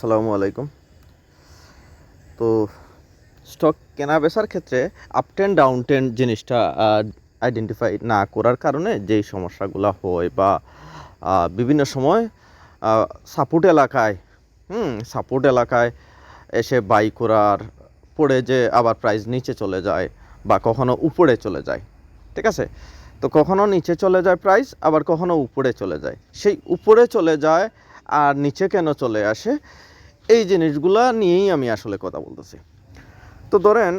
আসসালামু আলাইকুম। তো স্টক কেনা বেচার ক্ষেত্রে আপ টেন ডাউন টেন জিনিসটা আইডেন্টিফাই না করার কারণে যেই সমস্যাগুলো হয় বা বিভিন্ন সময় সাপোর্ট এলাকায়, হুম সাপোর্ট এলাকায় এসে বাই করার পরে যে আবার প্রাইস নিচে চলে যায় বা কখনো উপরে চলে যায়, ঠিক আছে? তো কখনো নিচে চলে যায় প্রাইস আবার কখনো উপরে চলে যায়। সেই উপরে চলে যায় আর নিচে কেন চলে আসে? এই জিনিসগুলা নিয়েই আমি আসলে কথা বলতেছি। তো ধরেন,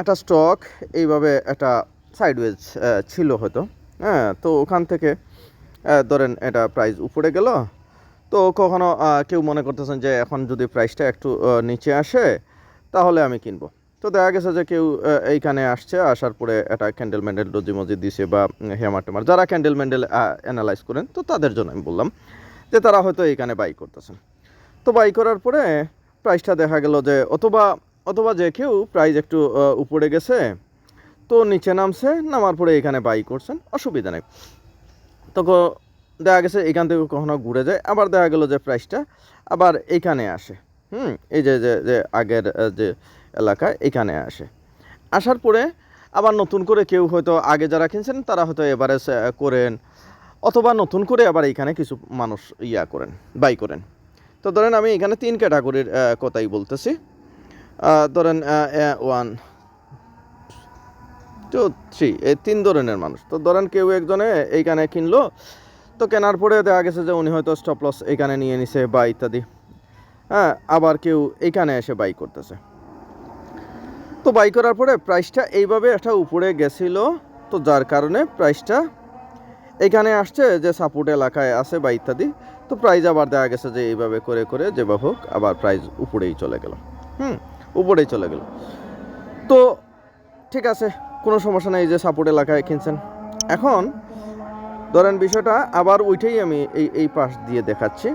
একটা স্টক এইভাবে একটা সাইডওয়েজ ছিল হয়তো হ্যাঁ? তো ওখান থেকে ধরেন এটা প্রাইস উপরে গেল। তো কখনো কেউ মনে করতেছেন যে এখন যদি প্রাইসটা একটু নিচে আসে, তাহলে আমি কিনবো। তো দেখা গেছে যে কেউ এইখানে আসছে, আসার পরে একটা ক্যান্ডেল ম্যান্ডেল ডোজি মজি দিছে বা হেমার টেমার, যারা ক্যান্ডেল ম্যান্ডেল অ্যানালাইজ করেন, তো তাদের জন্য আমি বললাম যে তারা হয়তো এইখানে বাই করতেছেন। তো বাই করার পরে প্রাইসটা দেখা গেল যে অথবা অথবা যে কেউ প্রাইস একটু উপরে গেছে, তো নিচে নামছে, নামার পরে এখানে বাই করছেন, অসুবিধা নেই। তো ক- দেখা গেছে এখান থেকে কখনো ঘুরে যায়, আবার দেখা গেল যে প্রাইসটা আবার এইখানে আসে। হুম, এই যে যে আগের যে এলাকায় এখানে আসে। আসার পরে আবার নতুন করে কেউ হয়তো আগে যারা কিনছেন, তারা হয়তো এভারেজ করেন, অথবা নতুন করে আবার এখানে কিছু মানুষ ইয়া করেন বাই করেন। তো ধরেন আমি এখানে তিন ক্যাটাগরির কথাই বলতেছি। ধরেন ওয়ান টু থ্রি এই তিন ধরনের মানুষ। তো ধরেন কেউ একজনে এইখানে কিনলো, তো কেনার পরে দেখা গেছে যে উনি হয়তো স্টপ লস এইখানে নিয়ে নিছে বা ইত্যাদি। হ্যাঁ আবার কেউ এইখানে এসে বাই করতেছে। তো বাই করার পরে প্রাইসটা এইভাবে একটা উপরে গেছিল, তো যার কারণে প্রাইসটা এখানে আসছে যে সাপোর্ট এলাকায় আছে বা ইত্যাদি। তো প্রাইজ আবার দেখা গেছে যে এইভাবে করে করে যেভাবে হোক আবার প্রাইজ উপরেই চলে গেল। হুম, উপরেই চলে গেল। তো ঠিক আছে, কোনো সমস্যা নেই যে সাপোর্ট এলাকায় কিনছেন। এখন ধরেন বিষয়টা, আবার ওইটাই আমি এই এই পাশ দিয়ে দেখাচ্ছি।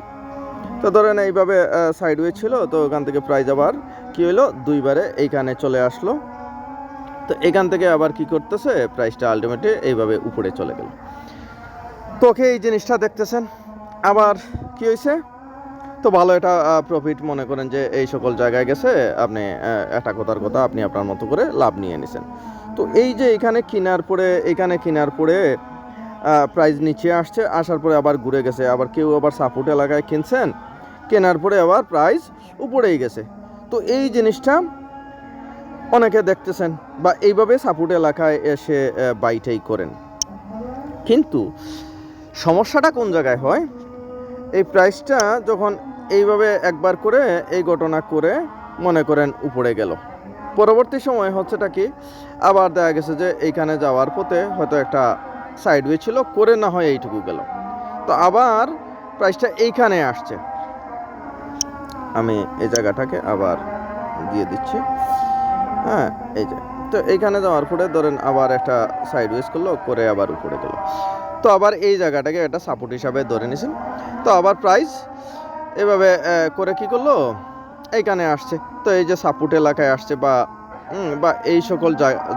তো ধরেন এইভাবে সাইডওয়ে ছিল, তো ওখান থেকে প্রাইজ আবার কী হলো? দুইবারে এইখানে চলে আসলো। তো এখান থেকে আবার কি করতেছে? প্রাইসটা আলটিমেটলি এইভাবে উপরে চলে গেল। তোকে এই জিনিসটা দেখতেছেন। আবার কি হয়েছে? তো ভালো এটা প্রফিট মনে করেন যে এই সকল জায়গায় গেছে, আপনি একটা কথার কথা আপনি আপনার মতো করে লাভ নিয়ে নিছেন। তো এই যে এখানে কেনার পরে, এখানে কেনার পরে প্রাইস নিচে আসছে, আসার পরে আবার ঘুরে গেছে। আবার কেউ আবার সাপোর্ট এলাকায় কিনছেন, কেনার পরে আবার প্রাইস উপরেই গেছে। তো এই জিনিসটা অনেকে দেখতেছেন বা এইভাবে সাপোর্ট এলাকায় এসে বাইটাই করেন। কিন্তু সমস্যাটা কোন জায়গায় হয়? এই প্রাইসটা যখন এইভাবে একবার করে এই ঘটনা করে মনে করেন উপরে গেল। পরবর্তী সময় হচ্ছেটা কি, আবার দেখা গেছে যে এইখানে যাওয়ার পথে হয়তো একটা সাইডওয়ে ছিল, করে না হয় এইটুকু গেল। তো আবার প্রাইসটা এইখানে আসছে। আমি এই জায়গাটাকে আবার দিয়ে দিচ্ছি। হ্যাঁ এই যে। তো এইখানে যাওয়ার পরে ধরেন আবার একটা সাইড সাইডওয়েজ করল, করে আবার উপরে গেল। তো আবার এই জায়গাটাকে একটা সাপোর্ট হিসাবে ধরে নিয়েছেন তো আবার প্রাইস এভাবে করে কি করল? এইখানে আসছে। তো এই যে সাপোর্ট এলাকায় আসছে বা বা এই সকল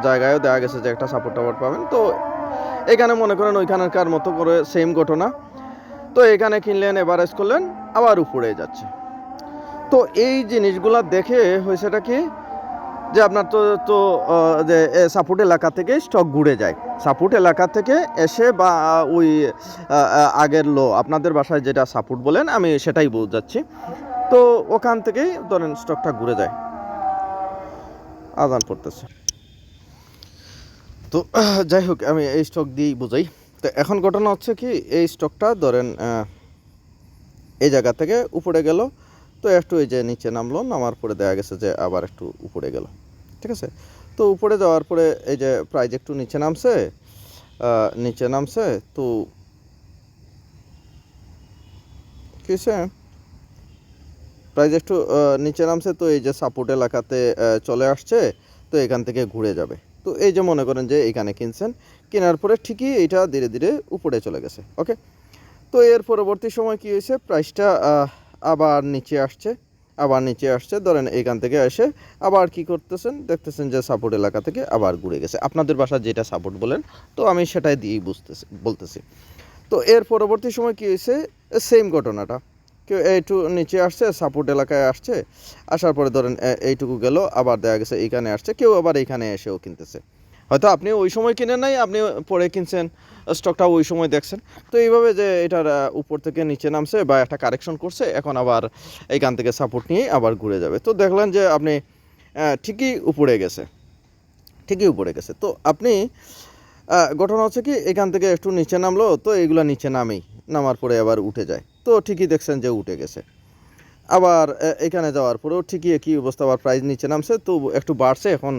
জায়গায়ও দেওয়া গেছে যে একটা সাপোর্ট টাপোর্ট পাবেন। তো এখানে মনে করেন ওইখানকার মতো করে সেম ঘটনা। তো এখানে কিনলেন, এভারেজ করলেন, আবার উপরে যাচ্ছে। তো এই জিনিসগুলা দেখে হয়েছেটা কি? যে আপনার তো তো যে সাপোর্ট এলাকা থেকে স্টক ঘুরে যায়। সাপোর্ট এলাকা থেকে এসে বা ওই আগের লো, আপনাদের বাসায় যেটা সাপোর্ট বলেন, আমি সেটাই বোঝাচ্ছি তো ওখান থেকেই ধরেন স্টকটা ঘুরে যায়। আদান পড়তেছে। তো, যাই হোক, আমি এই স্টক দিয়েই বোঝাই। তো এখন ঘটনা হচ্ছে কি, এই স্টকটা ধরেন এই জায়গা থেকে উপরে গেল। তো একটু এই যে নিচে নামলো, নামার পরে দেখা গেছে যে আবার একটু উপরে গেল। ঠিক আছে? তো উপরে যাওয়ার পরে এই যে প্রাইজ একটু নিচে নামছে নিচে নামছে, তো কি হয়েছে? প্রাইজ একটু নিচে নামছে, তো এই যে সাপোর্ট এলাকাতে চলে আসছে, তো এখান থেকে ঘুরে যাবে। তো এই যে মনে করেন যে এখানে কিনছেন, কেনার পরে ঠিকই এটা ধীরে ধীরে উপরে চলে গেছে ওকে তো এর পরবর্তী সময় কি হয়েছে? প্রাইসটা আবার নিচে আসছে। আবার নিচে আসছে, ধরেন এখান থেকে এসে আবার কি করতেছেন? দেখতেছেন যে সাপোর্ট এলাকা থেকে আবার ঘুরে গেছে। আপনাদের বাসা যেটা সাপোর্ট বলেন, তো আমি সেটাই দিয়েই বুঝতেছি, বলতেছি। তো এর পরবর্তী সময় কি হয়েছে? সেম ঘটনাটা। কেউ একটু নিচে আসছে সাপোর্ট এলাকায় আসছে, আসার পরে ধরেন এইটুকু গেল, আবার দেখা গেছে এইখানে আসছে, কেউ আবার এইখানে এসেও কিনতেছে। হয়তো আপনি ওই সময় কিনেন নাই, আপনি পরে কিনছেন স্টকটা ওই সময় দেখছেন। তো এইভাবে যে এটার উপর থেকে নিচে নামছে বা একটা কারেকশন করছে, এখন আবার এইখান থেকে সাপোর্ট নিয়ে আবার ঘুরে যাবে। তো দেখলেন যে আপনি ঠিকই উপরে গেছে। ঠিকই উপরে গেছে। তো আপনি ঘটনা হচ্ছে কি, এখান থেকে একটু নিচে নামলো, তো এগুলো নিচে নামেই, নামার পরে আবার উঠে যায়। তো ঠিকই দেখছেন যে উঠে গেছে। আবার এখানে যাওয়ার পরেও ঠিকই একই অবস্থা, আবার প্রাইস নিচে নামছে, তো একটু বাড়ছে, এখন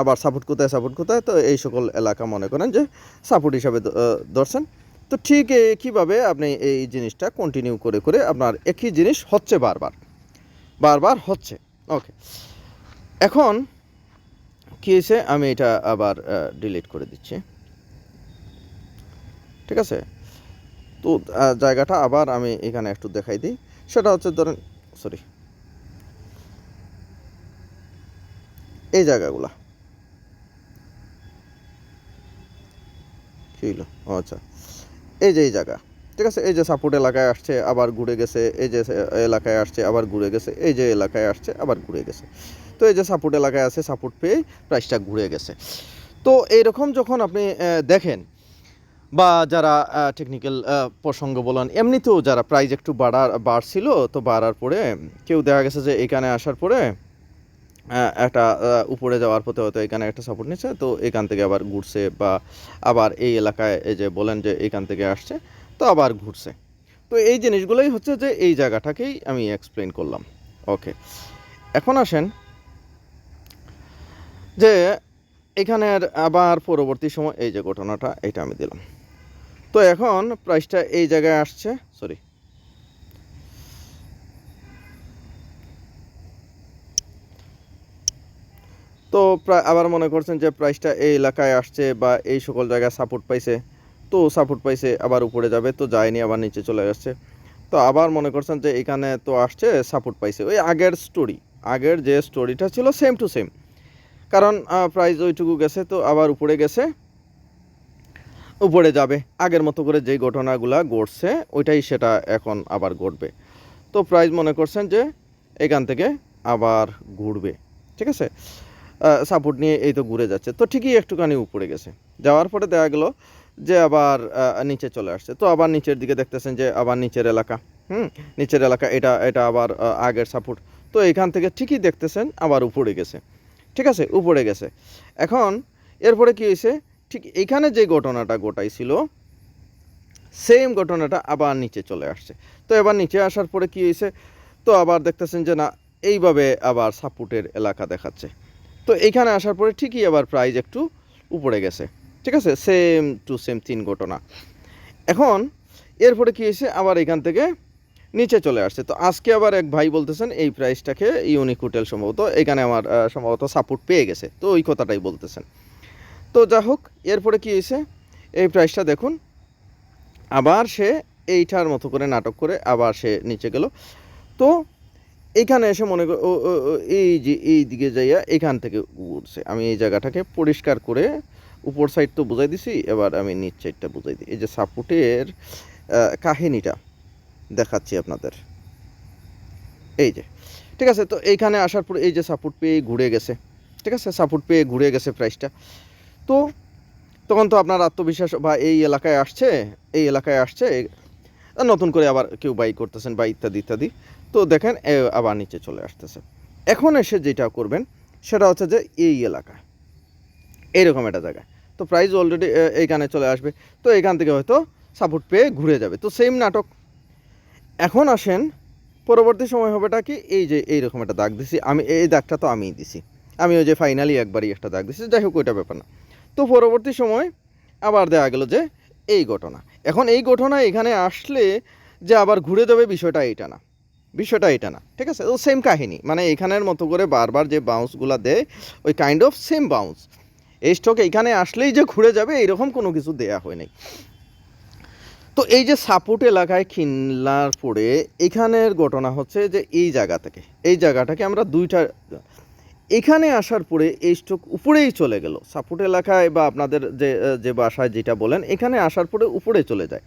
আবার সাপোর্ট কোথায় সাপোর্ট কোথায়? তো এই সকল এলাকা মনে করেন যে সাপোর্ট হিসাবে ধরছেন। তো ঠিক কীভাবে আপনি এই জিনিসটা কন্টিনিউ করে করে আপনার একই জিনিস হচ্ছে বারবার। বারবার হচ্ছে। ওকে এখন কী হয়েছে? আমি এটা আবার ডিলিট করে দিচ্ছি। ঠিক আছে? তো জায়গাটা আবার আমি এখানে একটু দেখাই দিই। সেটা হচ্ছে ধরেন সরি। এই জায়গাগুলা। ও আচ্ছা। এই যে এই জায়গা। ঠিক আছে? এই যে সাপোর্ট এলাকায় আসছে, আবার ঘুরে গেছে। এই যে এলাকায় আসছে, আবার ঘুরে গেছে। এই যে এলাকায় আসছে, আবার ঘুরে গেছে। তো এই যে সাপোর্ট এলাকায় আছে সাপোর্ট পেয়ে প্রাইসটা ঘুরে গেছে। তো এইরকম যখন আপনি দেখেন বা যারা টেকনিক্যাল প্রসঙ্গ বলেন, এমনিতেও যারা প্রাইস একটু বাড়ার, বাড়ছিল, তো বাড়ার পরে কেউ দেখা গেছে যে এখানে আসার পরে একটা উপরে যাওয়ার পথে হয়তো এখানে একটা সাপোর্ট নিচ্ছে, তো এখান থেকে আবার ঘুরছে বা আবার এই এলাকায় এই যে বলেন যে এখান থেকে আসছে, তো আবার ঘুরছে। তো এই জিনিসগুলোই হচ্ছে যে এই জায়গাটাকেই আমি এক্সপ্লেন করলাম। ওকে এখন আসেন যে এখানের আবার পরবর্তী সময়, এই যে ঘটনাটা, এটা আমি দিলাম। তো এখন প্রাইসটা এই জায়গায় আসছে সরি তো প্রায় আবার মনে করছেন যে প্রাইসটা এই এলাকায় আসছে বা এই সকল জায়গায় সাপোর্ট পাইছে, তো সাপোর্ট পাইছে, আবার উপরে যাবে, তো যায়নি, আবার নিচে চলে যাচ্ছে তো আবার মনে করছেন যে এখানে তো আসছে সাপোর্ট পাইছে। ওই আগের স্টোরি আগের যে স্টোরিটা ছিল সেম টু সেম কারণ প্রাইস ওইটুকু গেছে, তো আবার উপরে গেছে। উপরে যাবে। আগের মতো করে যেই ঘটনাগুলা ঘটছে, ওইটাই সেটা এখন আবার ঘটবে। তো প্রাইস মনে করছেন যে এখান থেকে আবার ঘুরবে। ঠিক আছে? সাপোর্ট নিয়ে এই তো ঘুরে যাচ্ছে। তো ঠিকই একটুখানি উপরে গেছে। যাওয়ার পরে দেখা গেলো যে আবার নিচে চলে আসছে। তো আবার নিচের দিকে দেখতেছেন যে আবার নিচের এলাকা। হুম? নিচের এলাকা, এটা এটা আবার আগের সাপোর্ট তো এখান থেকে ঠিকই দেখতেছেন, আবার উপরে গেছে। ঠিক আছে? উপরে গেছে। এখন এরপরে কী হয়েছে? ঠিক এখানে যে ঘটনাটা ঘটাইছিল সেম ঘটনাটা আবার নিচে চলে আসছে। তো এবার নিচে আসার পরে কি হয়েছে তো আবার দেখতেছেন যে না, এইভাবে আবার সাপোর্টের এলাকা দেখাচ্ছে। তো এইখানে আসার পরে ঠিকই আবার প্রাইজ একটু উপরে গেছে। ঠিক আছে? সেম টু সেম তিন ঘটনা। এখন এরপরে কি হয়েছে আবার এখান থেকে নিচে চলে আসছে। তো আজকে আবার এক ভাই বলতেছেন, এই প্রাইসটাকে ইউনিক হোটেল সম্ভবত এখানে আমার সম্ভবত সাপোর্ট পেয়ে গেছে। তো ওই কথাটাই বলতেছেন। তো যা হোক, এরপরে কী হয়েছে? এই প্রাইসটা দেখুন। আবার সে এইটার মতো করে নাটক করে আবার সে নিচে গেল। তো এইখানে এসে মনে কর এই যে এই দিকে যাইয়া এখান থেকে উঠছে আমি এই জায়গাটাকে পরিষ্কার করে উপর সাইড তো বুঝাই দিছি, এবার আমি নিচ সাইডটা বুঝাই দিই। এই যে সাপোর্টের কাহিনীটা দেখাচ্ছি আপনাদের। এই যে, ঠিক আছে? তো এইখানে আসার পর এই যে সাপোর্ট পেয়ে ঘুরে গেছে। ঠিক আছে? সাপোর্ট পেয়ে ঘুরে গেছে প্রাইসটা তো তখন তো আপনার আত্মবিশ্বাস বা এই এলাকায় আসছে, এই এলাকায় আসছে নতুন করে আবার কেউ বাই করতেছেন বা ইত্যাদি ইত্যাদি। তো দেখেন আবার নিচে চলে আসতেছে। এখন এসে যেটা করবেন, সেটা হচ্ছে যে এই এলাকা। এইরকম একটা জায়গায় তো প্রাইস অলরেডি এইখানে চলে আসবে। তো এখান থেকে হয়তো সাপোর্ট পেয়ে ঘুরে যাবে। তো সেম নাটক। এখন আসেন, পরবর্তী সময় হবেটা কি? এই যে এইরকম একটা দাগ দিছি। আমি, এই দাগটা তো আমিই দিছি। আমি ওই যে ফাইনালি একবারই একটা দাগ দিছি। যাই হোক, ওইটা ব্যাপার না। তো পরবর্তী সময় আবার দেখা গেল যে এই ঘটনা। এখন এই ঘটনা এখানে আসলে যে আবার ঘুরে যাবে বিষয়টা এইটা না। বিষয়টা এটা না, ঠিক আছে? ও সেম কাহিনী মানে এখানের মতো করে বারবার যে বাউন্সগুলো দেয়, ওই কাইন্ড অফ সেম বাউন্স এই স্টক এখানে আসলেই যে ঘুরে যাবে এরকম কোনো কিছু দেয়া হয় নাই তো এই যে সাপোর্ট এলাকায় কিনলার পরে এখানের ঘটনা হচ্ছে যে এই জায়গা থেকে, এই জায়গাটাকে আমরা দুইটা এখানে আসার পরে এই স্টক উপরেই চলে গেল। সাপোর্ট এলাকায় বা আপনাদের যে যে বাসায় যেটা বলেন, এখানে আসার পরে উপরে চলে যায়।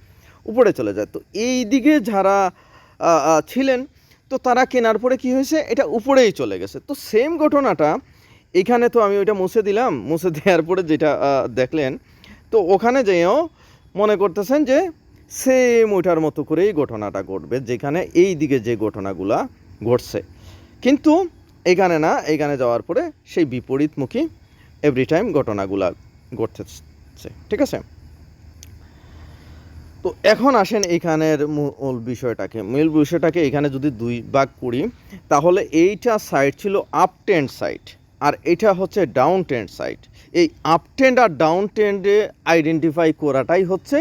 উপরে চলে যায়। তো এই দিকে যারা ছিলেন, তো তারা কেনার পরে কি হয়েছে? এটা উপরেই চলে গেছে। তো সেম ঘটনাটা, এখানে তো আমি ওইটা মুছে দিলাম। মুছে দেওয়ার পরে যেটা দেখলেন, তো ওখানে যেও মনে করতেছেন যে সেম ওইটার মতো করেই ঘটনাটা ঘটবে, যেখানে এই দিকে যে ঘটনাগুলা ঘটছে। কিন্তু এখানে না এখানে যাওয়ার পরে সেই বিপরীতমুখী এভরি টাইম ঘটনাগুলা ঘটতেছে, ঠিক আছে? তো এখন আসেন এখানের মূল বিষয়টাকে। মূল বিষয়টাকে এখানে যদি দুই ভাগ করি, তাহলে এইটা সাইড ছিল আপ টেন্ড সাইড আর এটা হচ্ছে ডাউন টেন্ড সাইড এই আপ টেন্ড আর ডাউন টেন্ডে আইডেন্টিফাই করাটাই হচ্ছে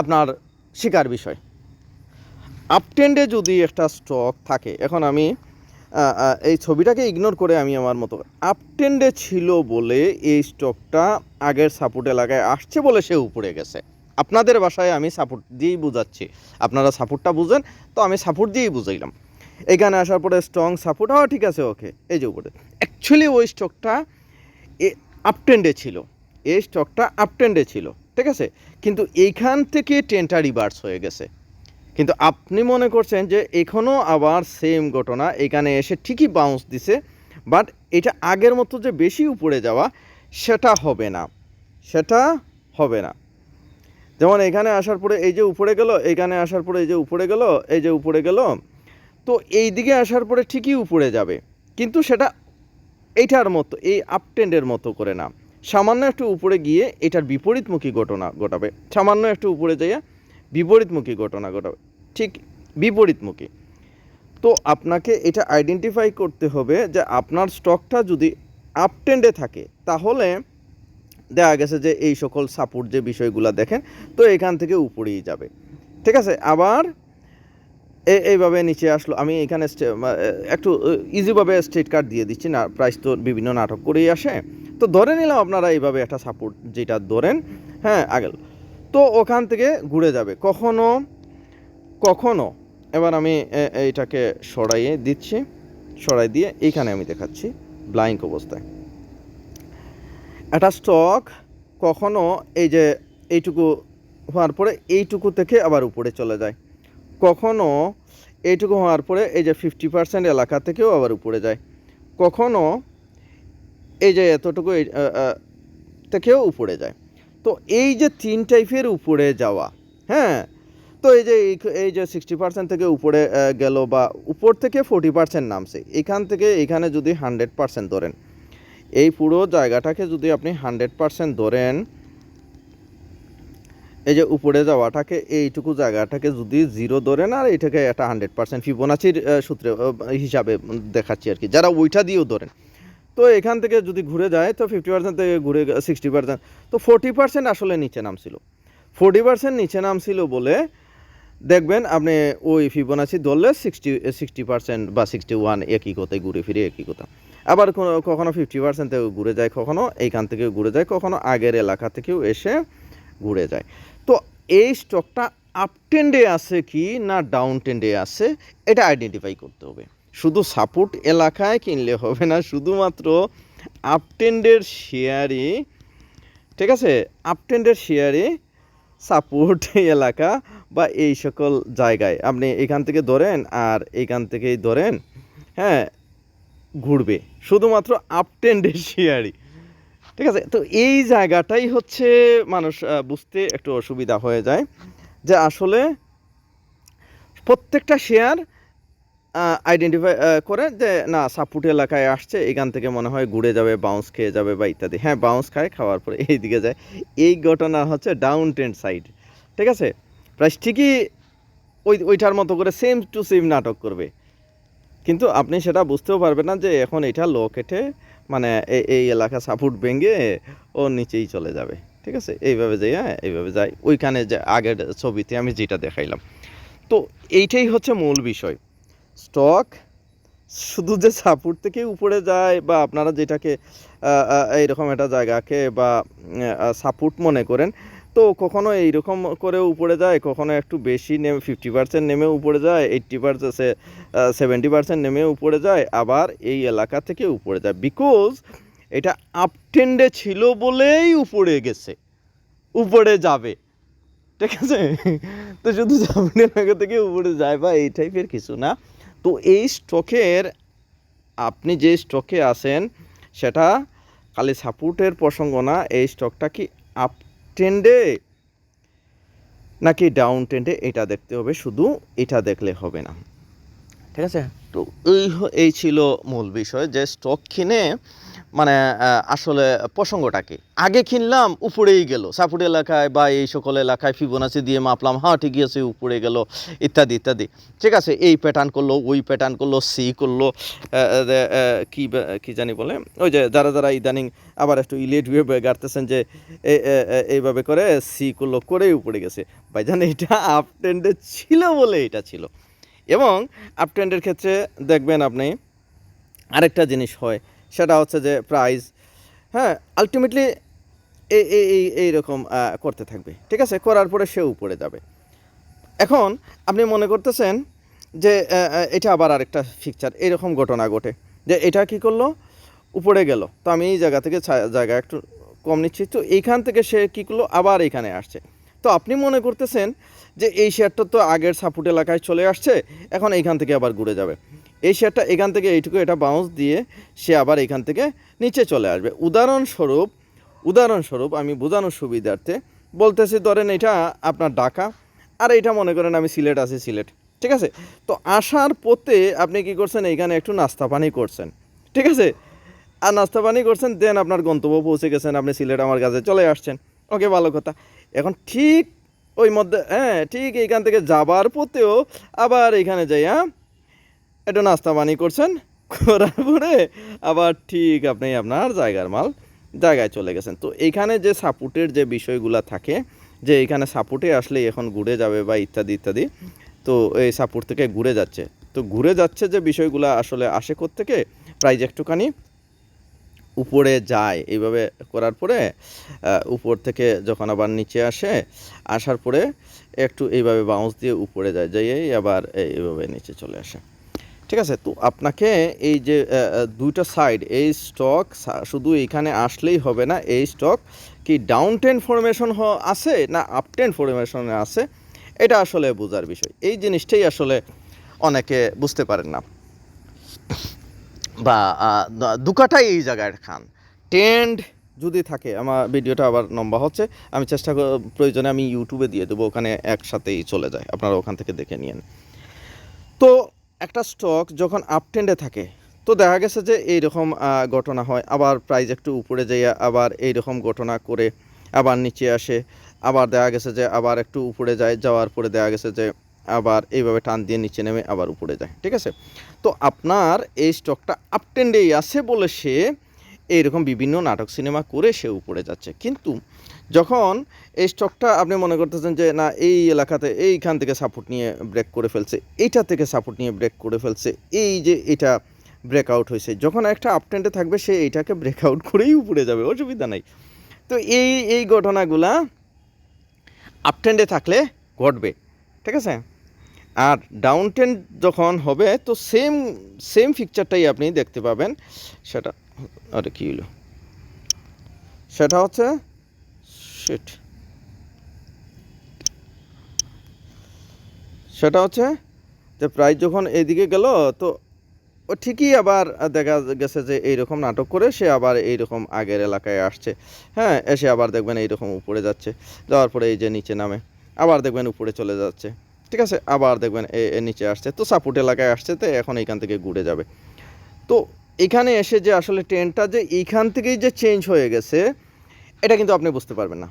আপনার শিকার বিষয়। আপ টেন্ডে যদি একটা স্টক থাকে, এখন আমি এই ছবিটাকে ইগনোর করে আমি আমার মতো আপ টেন্ডে ছিল বলে এই স্টকটা আগের সাপোর্ট এলাকায় আসছে বলে সে উপরে গেছে। আপনাদের বাসায় আমি সাপোর্ট দিয়েই বুঝাচ্ছি। আপনারা সাপোর্টটা বুঝেন, তো আমি সাপোর্ট দিয়েই বুঝাইলাম। এখানে আসার পরে স্ট্রং সাপোর্ট হওয়া ঠিক আছে ওকে এই যে উপরে। অ্যাকচুয়ালি ওই স্টকটা আপটেন্ডে ছিল। এই স্টকটা আপটেন্ডে ছিল, ঠিক আছে? কিন্তু এইখান থেকে টেনটা রিভার্স হয়ে গেছে। কিন্তু আপনি মনে করছেন যে এখনও আবার সেম ঘটনা, এখানে এসে ঠিকই বাউন্স দিছে বাট এটা আগের মতো যে বেশি উপরে যাওয়া, সেটা হবে না, সেটা হবে না। যেমন এখানে আসার পরে এই যে উপরে গেল, এখানে আসার পরে এই যে উপরে গেল, এই যে উপরে গেল, তো এই দিকে আসার পরে ঠিকই উপরে যাবে, কিন্তু সেটা এইটার মতো, এই আপটেন্ডের মতো করে না। সামান্য একটু উপরে গিয়ে এটার বিপরীতমুখী ঘটনা ঘটাবে, সামান্য একটু উপরে যাইয়া বিপরীতমুখী ঘটনা ঘটাবে। ঠিক বিপরীতমুখী। তো আপনাকে এটা আইডেন্টিফাই করতে হবে যে আপনার স্টকটা যদি আপটেন্ডে থাকে, তাহলে দেখা গেছে যে এই সকল সাপোর্ট যে বিষয়গুলো দেখেন, তো এখান থেকে উপরেই যাবে। ঠিক আছে? আবার এইভাবে নিচে আসলো, আমি এখানে একটু ইজিভাবে স্ট্রেট কার্ড দিয়ে দিচ্ছি, না প্রাইস তো বিভিন্ন নাটক করেই আসে। তো ধরে নিলাম আপনারা এইভাবে একটা সাপোর্ট যেটা ধরেন হ্যাঁ আগে তো ওখান থেকে ঘুরে যাবে। কখনো কখনো। এবার আমি এইটাকে সরাইয়ে দিচ্ছি। সরাই দিয়ে এইখানে আমি দেখাচ্ছি ব্লাইঙ্ক অবস্থায়। একটা স্টক কখনো এই যে এইটুকু হওয়ার পরে এইটুকু থেকে আবার উপরে চলে যায়। কখনো এইটুকু হওয়ার পরে এই যে ফিফটি পার্সেন্ট এলাকা থেকেও আবার উপরে যায়। কখনো এই যে এতটুকু থেকেও উপরে যায়। তো এই যে তিন টাইপের উপরে যাওয়া হ্যাঁ তো এই যে এই- যে সিক্সটি পার্সেন্ট থেকে উপরে গেল বা উপর থেকে ফোর্টি পার্সেন্ট নামছে, এখান থেকে এখানে যদি হান্ড্রেড পার্সেন্ট ধরেন, এই পুরো জায়গাটাকে যদি আপনি হান্ড্রেড পার্সেন্ট ধরেন, এই যে উপরে যাওয়াটাকে, এইটুকু জায়গাটাকে যদি জিরো ধরেন, আর এটাকে একটা হান্ড্রেড পার্সেন্ট ফিবোনাচির সূত্রে হিসাবে দেখাচ্ছি আর কি, যারা ওইটা দিয়েও ধরেন। তো এখান থেকে যদি ঘুরে যায়, তো ফিফটি পার্সেন্ট থেকে ঘুরে সিক্সটি পার্সেন্ট তো ফোর্টি পার্সেন্ট আসলে নিচে নামছিল। ফোর্টি পার্সেন্ট নিচে নামছিল বলে দেখবেন আপনি ওই ফিবোনাচি ধরলে সিক্সটি সিক্সটি পার্সেন্ট বা সিক্সটি ওয়ান একই কথায় ঘুরে ফিরে একই কথা। আবার কখনো ফিফটি পার্সেন্ট থেকে ঘুরে যায়, কখনো এইখান থেকে ঘুরে যায়, কখনো আগের এলাকা থেকেও এসে ঘুরে যায়। তো এই স্টকটা আপ টেন্ডে আছে কি না ডাউন টেন্ডে আছে, এটা আইডেন্টিফাই করতে হবে। শুধু সাপোর্ট এলাকায় কিনলে হবে না, শুধুমাত্র আপ টেন্ডের শেয়ারই ঠিক আছে? আপ টেন্ডের শেয়ারই সাপোর্ট এলাকা বা এই সকল জায়গায় আপনি এখান থেকে ধরেন আর এখান থেকেই ধরেন হ্যাঁ ঘুরবে। শুধুমাত্র আপ টেন্ডের শেয়ারই ঠিক আছে? তো এই জায়গাটাই হচ্ছে মানুষ বুঝতে একটু অসুবিধা হয়ে যায় যে আসলে প্রত্যেকটা শেয়ার আইডেন্টিফাই করে যে না সাপোর্ট এলাকায় আসছে, এখান থেকে মনে হয় ঘুরে যাবে বাউন্স খেয়ে যাবে বা ইত্যাদি। হ্যাঁ বাউন্স খায়, খাওয়ার পরে এই দিকে যায়। এই ঘটনা হচ্ছে ডাউন টেন্ড সাইড ঠিক আছে? প্রাইস ঠিকই ওই ওইটার মতো করে সেম টু সেম নাটক করবে। কিন্তু আপনি সেটা বুঝতেও পারবেন না যে এখন এটা লো কেটে মানে এই- এলাকা সাপোর্ট ভেঙে ও নিচেই চলে যাবে। ঠিক আছে? এইভাবে যাই হ্যাঁ এইভাবে যাই। ওইখানে যে আগের ছবিতে আমি যেটা দেখাইলাম। তো এইটাই হচ্ছে মূল বিষয়। স্টক শুধু যে সাপোর্ট থেকে উপরে যায় বা আপনারা যেটাকে এইরকম একটা জায়গাকে বা সাপোর্ট মনে করেন তো কখনো এইরকম করে উপরে যায়, কখনো একটু বেশি নেমে ফিফটি পার্সেন্ট নেমে উপরে যায় এইট্টি পার্সেন্ট সেভেন্টি পার্সেন্ট নেমে উপরে যায়, আবার এই এলাকা থেকে উপরে যায়। বিকজ এটা আপটেন্ডে ছিল বলেই উপরে গেছে, উপরে যাবে। ঠিক আছে? তো শুধু সামনে লাগা থেকে উপরে যায় বা এই টাইপের কিছু না। তো এই স্টকের আপনি যে স্টকে আছেন, সেটা খালি সাপোর্টের প্রসঙ্গ না, এই স্টকটা কি আপ ট্রেন্ডে নাকি ডাউন ট্রেন্ডে এটা দেখতে হবে শুধু এটা দেখলে হবে না। ঠিক আছে? তো এই এই ছিল মূল বিষয় যে স্টক কিনে মানে আসলে প্রসঙ্গটা কি? আগে কিনলাম, উপরেই গেল। সাপুর এলাকায় বা এই সকল এলাকায় ফিবোনাচি দিয়ে মাপলাম হ্যাঁ ঠিকই আছে, উপরে গেল, ইত্যাদি ইত্যাদি। ঠিক আছে, এই প্যাটার্ন করল, ওই প্যাটার্ন করল, সি করল কি কি জানি বলে, ওই যে যারা যারা ইদানিং আবার একটু ইলেট ওয়েবে গাড়তেছেন যে এইভাবে করে সি করল, করেই উপরে গেছে। ভাইজান, এটা আপ ট্রেন্ডে ছিল বলে এটা ছিল। এবং আপ ট্রেন্ডের ক্ষেত্রে দেখবেন আপনি, আরেকটা জিনিস হয় সেটা হচ্ছে যে প্রাইস হ্যাঁ আলটিমেটলি এই এই এই- এইরকম করতে থাকবে, ঠিক আছে? করার পরে সে উপরে যাবে। এখন আপনি মনে করতেছেন যে এটা আবার আরেকটা ফিকচার এরকম ঘটনা ঘটে, যে এটা কি করল? উপরে গেল। তো আমি এই জায়গা থেকে জায়গা একটু কম নিচ্ছি। তো এইখান থেকে সে কী করল? আবার এখানে আসছে। তো আপনি মনে করতেছেন যে এই শেয়ারটা তো আগের সাপোর্ট এলাকায় চলে আসছে, এখন এইখান থেকে আবার ঘুরে যাবে। এই শেয়ারটা এখান থেকে এইটুকু এটা বাউন্স দিয়ে সে আবার এখান থেকে নিচে চলে আসবে। উদাহরণস্বরূপ উদাহরণস্বরূপ আমি বোঝানোর সুবিধার্থে বলতেছি, ধরেন এটা আপনার ঢাকা, আর এটা মনে করেন আমি সিলেট আছি, সিলেট, ঠিক আছে? তো আসার পথে আপনি কি করছেন, এইখানে একটু নাস্তা পানি করছেন, ঠিক আছে? আর নাস্তা পানি করছেন, দেন আপনার গন্তব্য পৌঁছে গেছেন, আপনি সিলেট আমার কাছে চলে আসছেন। ওকে, ভালো কথা। এখন ঠিক ওই মধ্যে হ্যাঁ ঠিক এইখান থেকে যাবার পথেও আবার এইখানে যাই হ্যাঁ একটু নাস্তা পানি করছেন, করার পরে আবার ঠিক আপনি আপনার জায়গার মাল জায়গায় চলে গেছেন। তো এইখানে যে সাপোর্টের যে বিষয়গুলো থাকে, যে এখানে সাপোর্টে আসলে এখন ঘুরে যাবে বা ইত্যাদি ইত্যাদি, তো এই সাপোর্ট থেকে ঘুরে যাচ্ছে। তো ঘুরে যাচ্ছে যে বিষয়গুলো আসলে আসে থেকে প্রাইজ একটুখানি উপরে যায়। এইভাবে করার পরে উপর থেকে যখন আবার নিচে আসে, আসার পরে একটু এইভাবে বাউন্স দিয়ে উপরে যায় যাইয়েই আবার এইভাবে নিচে চলে আসে। ঠিক আছে? তো আপনাকে এই যে দুইটা সাইড এই স্টক শুধু এইখানে আসলেই হবে না, এই স্টক কি ডাউন টেন ফরমেশন আছে না আপ টেন ফরমেশনে আছে? এটা আসলে বোঝার বিষয়। এই জিনিসটাই আসলে অনেকে বুঝতে পারেন না। বা দুকাটাই এই জায়গায় খান। টেন্ড যদি থাকে, আমার ভিডিওটা আবার লম্বা হচ্ছে, আমি চেষ্টা প্রয়োজনে আমি ইউটিউবে দিয়ে দেবো, ওখানে একসাথেই চলে যায়। আপনারা ওখান থেকে দেখে নিয়েন। তো একটা স্টক যখন আপ ট্রেন্ডে থাকে তো দেখা গেছে যে এইরকম আহ, ঘটনা হয়। আবার প্রাইস একটু উপরে যাইয়া আবার এইরকম ঘটনা করে আবার নিচে আসে। আবার দেখা গেছে যে আবার একটু উপরে যায় যাওয়ার পরে দেখা গেছে যে আবার এইভাবে টান দিয়ে নিচে নেমে আবার উপরে যায় ঠিক আছে? তো আপনার এই স্টকটা আপ ট্রেন্ডেই আছে বলে সে এইরকম বিভিন্ন নাটক সিনেমা করে সে উপরে যাচ্ছে। কিন্তু যখন এই স্টকটা আপনি মনে করতেছেন যে, না, এই এলাকাতে এইখান থেকে সাপোর্ট নিয়ে ব্রেক করে ফেলছে, এইটা থেকে সাপোর্ট নিয়ে ব্রেক করে ফেলছে, এই যে এটা ব্রেকআউট হয়েছে। যখন একটা আপট্রেন্ডে থাকবে, সে এইটাকে ব্রেকআউট করেই উপরে যাবে, অসুবিধা নাই। তো এই এই ঘটনাগুলা আপট্রেন্ডে থাকলে ঘটবে, ঠিক আছে? আর ডাউন ট্রেন্ড যখন হবে, তো সেম সেম পিকচারটাই আপনি দেখতে পাবেন। সেটা, আরে কী হলো সেটা হচ্ছে শিট সেটা হচ্ছে যে প্রায় যখন এইদিকে গেল, তো ও ঠিকই আবার দেখা গেছে যে এইরকম নাটক করে সে আবার এইরকম আগের এলাকায় আসছে। হ্যাঁ এসে আবার দেখবেন এইরকম উপরে যাচ্ছে। যাওয়ার পরে এই যে নিচে নামে, আবার দেখবেন উপরে চলে যাচ্ছে। ঠিক আছে? আবার দেখবেন এ নিচে আসছে। তো সাপোর্ট এলাকায় আসছে তো এখন এইখান থেকে ঘুরে যাবে। তো এখানে এসে যে আসলে ট্রেনটা যে এইখান থেকেই যে চেঞ্জ হয়ে গেছে এটা কিন্তু আপনি বুঝতে পারবেন না।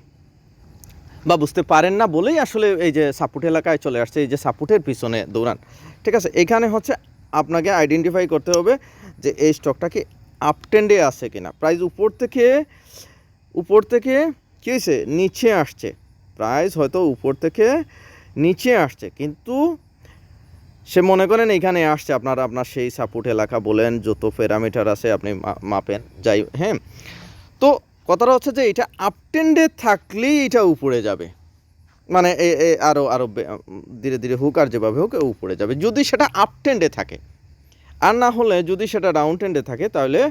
বা বুঝতে পারেন না বলেই আসলে এই যে সাপোর্ট এলাকায় চলে আসছে, এই যে সাপোর্টের পিছনে দৌড়ান। ঠিক আছে, এখানে হচ্ছে আপনাকে আইডেন্টিফাই করতে হবে যে এই স্টকটা কি আপট্রেন্ডে আছে কিনা। প্রাইস উপর থেকে উপর থেকে কী হয়েছে? নিচে আসছে। প্রাইস হয়তো উপর থেকে নিচে আসছে, কিন্তু সে মনে করেন এখানে আসছে, আপনার আপনার সেই সাপোর্ট এলাকা বলেন, যত প্যারামিটার আছে আপনি মাপেন, যাই হ্যাঁ। তো কথাটা হচ্ছে যে এটা আপটেন্ডে থাকলেই এটা উপরে যাবে। মানে এ আরও আরও ধীরে ধীরে হোক আর যেভাবে হোক উপরে যাবে। যদি সেটা আপটেন্ডে থাকে, আর না হলে যদি সেটা ডাউন টেন্ডে থাকে, তাহলে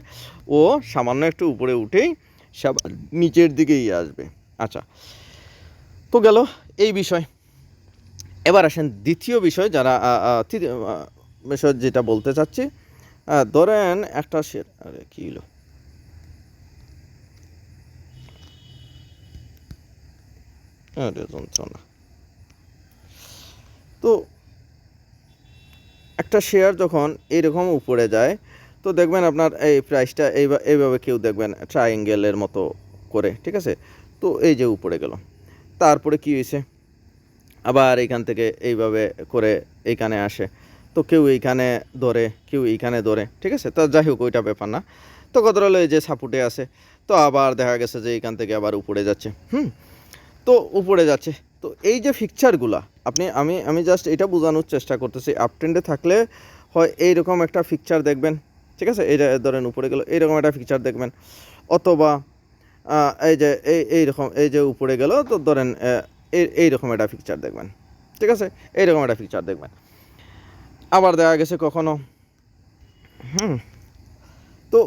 ও সামান্য একটু উপরে উঠেই সব নিচের দিকেই আসবে। আচ্ছা তো গেল এই বিষয়। এবার আসেন দ্বিতীয় বিষয় যারা বিষয় যেটা বলতে চাচ্ছি। ধরেন একটা শেয়ার আরে কি হলো? আরে যন্ত্রণা তো একটা শেয়ার যখন এরকম উপরে যায়, তো দেখবেন আপনার এই প্রাইসটা এইভাবে কেউ দেখবেন ট্রায়াঙ্গেলের মতো করে, ঠিক আছে? তো এই যে উপরে গেল। তারপরে কি হয়েছে? আবার এইখান থেকে এইভাবে করে এইখানে আসে। তো কেউ এইখানে ধরে, কেউ এইখানে ধরে, ঠিক আছে? তো যাই হোক, ওইটা ব্যাপার না। তো কত এই যে সাপোর্টে আছে, তো আবার দেখা গেছে যে এইখান থেকে আবার উপরে যাচ্ছে। হুম? তো উপরে যাচ্ছে। তো এই যে ফিকচারগুলা, আপনি, আমি আমি জাস্ট এটা বোঝানোর চেষ্টা করতেছি। আপ ট্রেন্ডে থাকলে হয় এইরকম একটা ফিকচার দেখবেন। ঠিক আছে? এইটা ধরেন উপরে গেল, এইরকম একটা ফিকচার দেখবেন। অথবা এই যে, এই, এইরকম, এই যে উপরে গেল, তো ধরেন এইরকম একটা পিকচার দেখবেন। ঠিক আছে? এইরকম একটা পিকচার দেখবেন। আবার দেখা গেছে কখনো, হুম, তো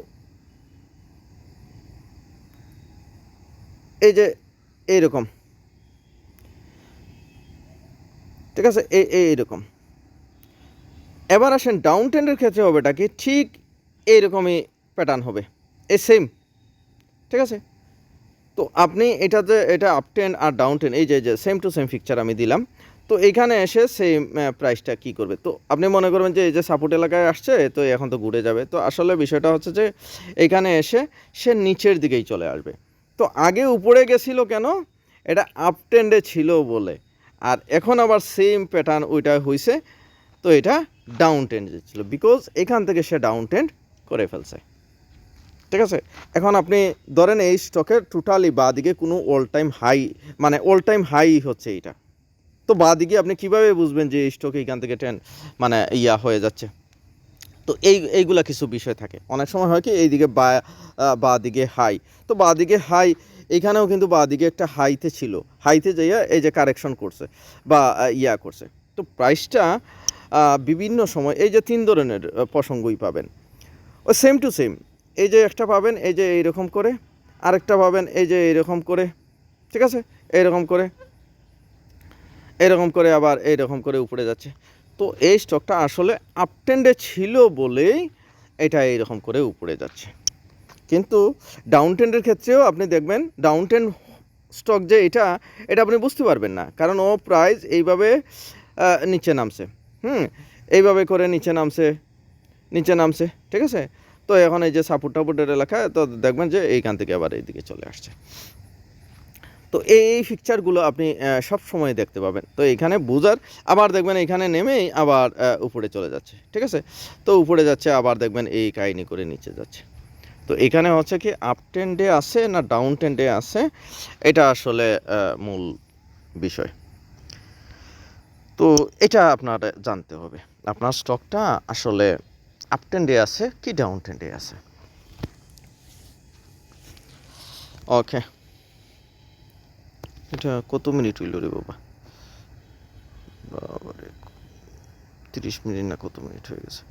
এই যে এইরকম ঠিক আছে? এই এই এইরকম এবার আসেন ডাউন ট্রেন্ডের ক্ষেত্রে হবে এটা কি? ঠিক এইরকমই প্যাটার্ন হবে। এই সেম ঠিক আছে? তো আপনি এটাতে, এটা আপ টেন আর ডাউন টেন এই যে যে সেম টু সেম পিকচার আমি দিলাম। তো এখানে এসে সেম প্রাইসটা কি করবে? তো আপনি মনে করবেন যে, এই যে সাপোর্ট এলাকায় আসছে, তো এখন তো ঘুরে যাবে। তো আসলে বিষয়টা হচ্ছে যে, এখানে এসে সে নিচের দিকেই চলে আসবে। তো আগে উপরে গেছিল কেন? এটা আপ ট্রেন্ডে ছিল বলে। আর এখন আবার সেম প্যাটার্ন ওইটা হয়েছে তো এটা ডাউন টেন্ড ছিল বিকজ এখান থেকে সে ডাউন টেন্ড করে ফেলছে। ঠিক আছে? এখন আপনি ধরেন এই স্টকের টোটালি বা দিকে কোনো অল টাইম হাই মানে অল টাইম হাই হচ্ছে এটা তো বা দিকে আপনি কীভাবে বুঝবেন যে এই স্টক এইখান থেকে ট্রেন মানে ইয়া হয়ে যাচ্ছে? তো এই, এইগুলা কিছু বিষয় থাকে। অনেক সময় হয় কি, এইদিকে বা বা দিকে হাই। তো বা দিকে হাই এইখানেও কিন্তু বা দিকে একটা হাইতে ছিল। হাইতে যাইয়া এই যে কারেকশন করছে বা ইয়া করছে। তো প্রাইসটা বিভিন্ন সময়, এই যে তিন ধরনের প্রসঙ্গই পাবেন। ও সেম টু সেম এই যে একটা পাবেন, এই যে এইরকম করে। আরেকটা পাবেন, এই যে এইরকম করে। ঠিক আছে? এইরকম করে। এরকম করে আবার এইরকম করে উপরে যাচ্ছে। তো এই স্টকটা আসলে আপটেন্ডে ছিল বলেই এটা এইরকম করে উপরে যাচ্ছে। কিন্তু ডাউন ট্রেন্ডের ক্ষেত্রেও আপনি দেখবেন ডাউন ট্রেন্ড স্টক যে এটা এটা আপনি বুঝতে পারবেন না। কারণ ও প্রাইস এইভাবে নিচে নামছে। হুম? এইভাবে করে নিচে নামছে নিচে নামছে, ঠিক আছে? তো এখন এই যে সাপোর্ট টাপুটের এলাকা, তো দেখবেন যে এইখান থেকে আবার এইদিকে চলে আসছে। তো এই পিকচারগুলো আপনি সব সময় দেখতে পাবেন। তো এখানে বুজার, আবার দেখবেন এখানে নেমেই আবার উপরে চলে যাচ্ছে, ঠিক আছে? তো উপরে যাচ্ছে, আবার দেখবেন এই কাহিনি করে নিচে যাচ্ছে। তো এখানে হচ্ছে কি আপ টেন্ডে আছে না ডাউন টেন্ডে আছে? এটা আসলে মূল বিষয়। তো এটা আপনার জানতে হবে। আপনার স্টকটা আসলে আপ টেন্ডে আছে কি ডাউন টেন্ডে আছে? ওকে এটা কত মিনিট হইল রে বাবা? বাবারে তিরিশ মিনিট না কত মিনিট হয়ে গেছে?